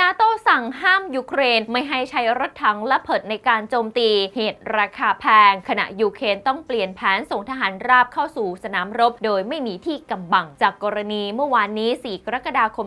นาโต้สั่งห้ามยูเครนไม่ให้ใช้รถถังและเผิดในการโจมตี เหตุราคาแพง ขณะยูเครนต้องเปลี่ยนแผนส่งทหารราบเข้าสู่สนามรบ โดยไม่มีที่กำบัง จากกรณีเมื่อวานนี้ 4 กรกฎาคม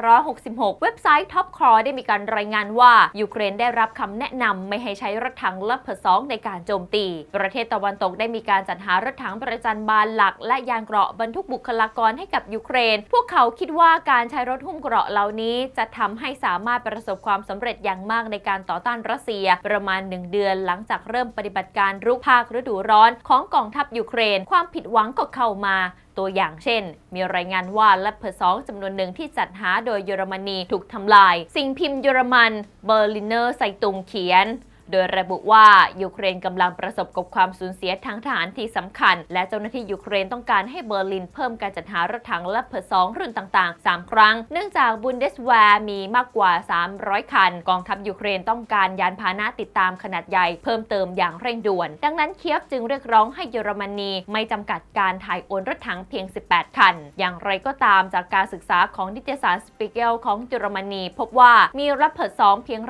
2566 เว็บไซต์ Top c r ได้มีการรายงานว่ายูเครนได้รับคำแนะนำไม่ให้ใช้รถถังและเผิดสองในการโจมตี ประเทศตะวันตกได้มีการจัดหารถถังประจันบานหลัก และยานเกราะบรรทุกบุคลากรให้กับยูเครน พวกเขาคิดว่าการใช้รถหุ้มเกราะเหล่านี้จะทำให้สามารถประสบความสำเร็จอย่างมากในการต่อต้านรัสเซียประมาณ 1 เดือนหลังจากเริ่มปฏิบัติการรุกภาคฤดูร้อนของกองทัพยูเครน ความผิดหวังก็เข้ามาตัวอย่างเช่น มีรายงานว่าลับเพอร์สองจำนวนหนึ่งที่จัดหาโดยเยอรมนีถูกทำลาย สิ่งพิมพ์เยอรมันเบอร์ลินเนอร์ไซตุงเขียน โดยระบุว่ายูเครนกำลังประสบกับความสูญเสียทางทหารที่สำคัญ และเจ้าหน้าที่ยูเครนต้องการให้เบอร์ลินเพิ่มการจัดหารถถังและเพอสองรุ่นต่างๆ 3 ครั้ง เนื่องจากบุนเดสแวร์มีมากกว่า 300 คัน กองทัพยูเครนต้องการยานพาหนะติดตามขนาดใหญ่เพิ่มเติมอย่างเร่งด่วน ดังนั้นเคียฟจึงเรียกร้องให้เยอรมนีไม่จำกัดการถ่ายโอนรถถังเพียง 18 คัน อย่างไรก็ตามจากการศึกษาของนิตยสารสปิเกลของเยอรมนี พบว่ามีรถเพอร์สองเพียง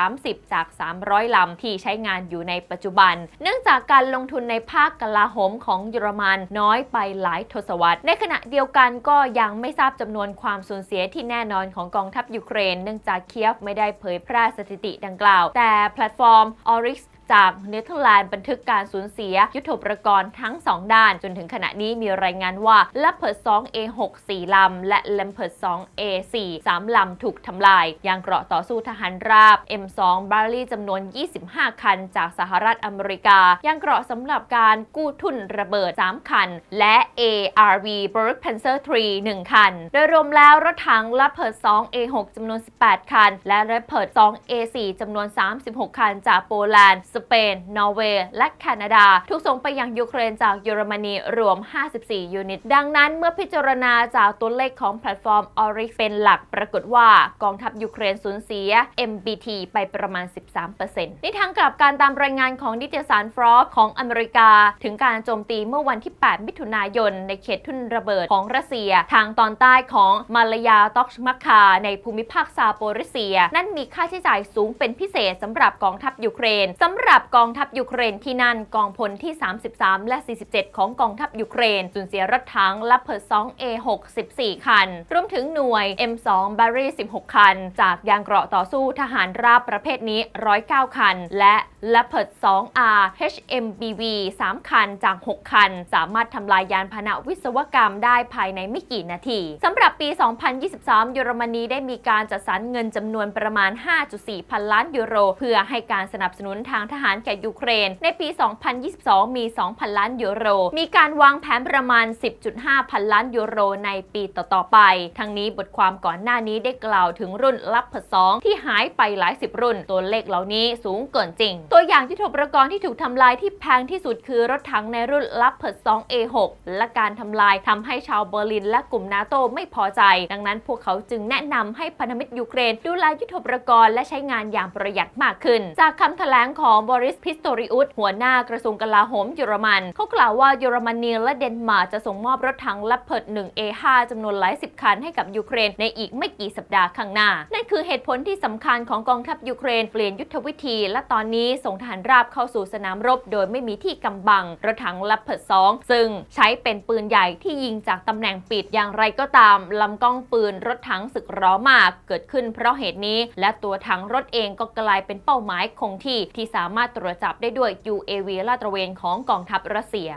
130 จาก 300ลำที่ใช้งานอยู่ในปัจจุบัน เนื่องจากการลงทุนในภาคกลาโหมของเยอรมันน้อยไปหลายทศวรรษ ในขณะเดียวกันก็ยังไม่ทราบจำนวนความสูญเสียที่แน่นอนของกองทัพยูเครน เนื่องจากเคียฟไม่ได้เผยแพร่สถิติดังกล่าว แต่แพลตฟอร์ม Oryx จากเนเธอร์แลนด์บันทึกการสูญเสีย ยุทโธปกรณ์ทั้ง 2 ด้าน จนถึงขณะนี้มีรายงานว่าล e เพิร์ด 2 A6 4 ลำ และเลมเพิร์ด 2 A4 3 ลำถูกทำลาย ยางเกราะต่อสู้ทหารราบ M2 บาร์ลี่จำนวน 25 คัน จากสหรัฐอเมริกา ยางเกราะสำหรับการกู้ทุนระเบิด 3 คัน และ ARV Berg Panzer 3 1 คัน โดยรวมแล้วรถถังล e เพิร์ด 2 A6 จำนวน 18 คัน และเลมเพิร์ด 2 A4 จำนวน 36 คัน จากโปแลนด์เปน นอร์เวย์ และแคนาดา ถูกส่งไปยังยูเครนจากเยอรมนีรวม 54 ยูนิต ดังนั้นเมื่อพิจารณาจากตัวเลขของแพลตฟอร์ม o r i x เป็นหลักปรากฏว่ากองทัพยูเครนสูญเสีย MBT ไปประมาณ 13%ในทางกลับการตามรายงานของนิตยสารฟรอ s ของอเมริกา ถึงการโจมตีเมื่อวันที่ 8 มิถุนายน ในเขตทุ่นระเบิดของรัสเซีย ทางตอนใต้ของมาลายาตอกชมักคา ในภูมิภาคซาโปริเซีย นั่นมีค่าใช้จ่ายสูงเป็นพิเศษสำหรับกองทัพยูเครนสำหรับหรับกองทัพยูเครนที่นั่นกองพลที่ 33 และ 47 ของกองทัพยูเครนสูญเสียรถถังและเพิร์2 A6 14 คัน รวมถึงหน่วย M2 b a r r y 16 คัน จากยางเกราะต่อสู้ทหารราบประเภทนี้ 109 คัน และ Leopard 2R HMBV 3 คันจาก 6 คัน สามารถทำลายยานพาหนะวิศวกรรมได้ภายในไม่กี่นาทีสำหรับปี 2023 เยอรมนีได้มีการจัดสรรเงินจำนวนประมาณ 5.4 พันล้านยูโร เพื่อให้การสนับสนุนทางทหารแก่ยูเครน ในปี 2022 มี 2,000 ล้านยูโร มีการวางแผนประมาณ 10.5 พันล้านยูโรในปีต่อๆไป ทั้งนี้บทความก่อนหน้านี้ได้กล่าวถึงรุ่นลับผสองที่หายไปหลายสิบรุ่น ตัวเลขเหล่านี้สูงเกินจริง ตัวอย่างที่ถูกประกรณ์ที่ถูกทำลายที่แพงที่สุดคือรถถังในรุ่นลับเพิร์2 A6 และการทำลายทำให้ชาวเบอร์ลินและกลุ่มนาโตไม่พอใจ ดังนั้นพวกเขาจึงแนะนำให้พันธมิตรยูเครน ดูแลยุทโธปกรณ์และใช้งานอย่างประหยัดมากขึ้น จากคำแถลงของบริสพิสโตริอุสหัวหน้ากระทรวงกลาโหมเยอรมันเขากล่าวว่าเยอรมนีและเดนมาร์กจะส่งมอบรถถังลับเพิร์ด1 A5 จำนวนหลายสิบคันให้กับยูเครนในอีกไม่กี่สัปดาห์ข้างหน้า นั่นคือเหตุผลที่สำคัญของกองทัพยูเครนเปลี่ยนยุทธวิธี และตอนนี้ส่งทหารราบเข้าสู่สนามรบ โดยไม่มีที่กำบังรถถังลับเพิร์ด2 ซึ่งใช้เป็นปืนใหญ่ที่ยิงจากตำแหน่งปิดอย่างไรก็ตามลำกล้องปืนรถถังศึกร้อมากเกิดขึ้นเพราะเหตุนี้ และตัวถังรถเองก็กลายเป็นเป้าหมายคงที่ที่สามารถามารถตรวจจับได้ด้วย UAV ลาดตระเวนของกองทัพรัสเซีย